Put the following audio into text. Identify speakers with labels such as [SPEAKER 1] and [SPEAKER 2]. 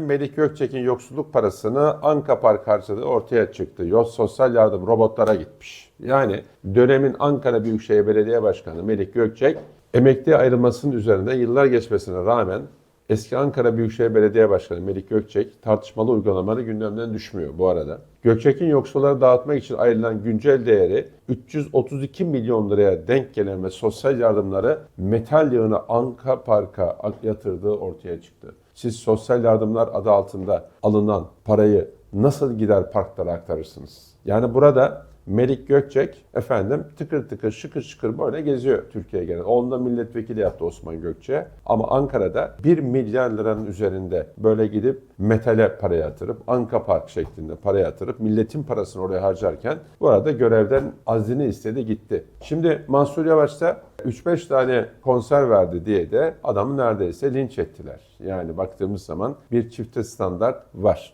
[SPEAKER 1] Melik Gökçek'in yoksulluk parasını Anka Park harcadığı ortaya çıktı. Yos sosyal yardım robotlara gitmiş. Yani dönemin Ankara Büyükşehir Belediye Başkanı Melik Gökçek emekliye ayrılmasının üzerinde yıllar geçmesine rağmen eski Ankara Büyükşehir Belediye Başkanı Melik Gökçek tartışmalı uygulamaları gündemden düşmüyor bu arada. Gökçek'in yoksullara dağıtmak için ayrılan güncel değeri 332 milyon liraya denk gelen ve sosyal yardımları metal yığını Anka Park'a yatırdığı ortaya çıktı. Siz sosyal yardımlar adı altında alınan parayı nasıl gider parklara aktarırsınız? Yani burada Melik Gökçek efendim tıkır tıkır şıkır şıkır böyle geziyor Türkiye'ye gelen. Onda milletvekili yaptı Osman Gökçe. Ama Ankara'da 1 milyar liranın üzerinde böyle gidip metale para yatırıp Anka Park şeklinde para yatırıp milletin parasını oraya harcarken bu arada görevden azini istedi gitti. Şimdi Mansur Yavaş da 3-5 tane konser verdi diye de adamı neredeyse linç ettiler. Yani baktığımız zaman bir çifte standart var.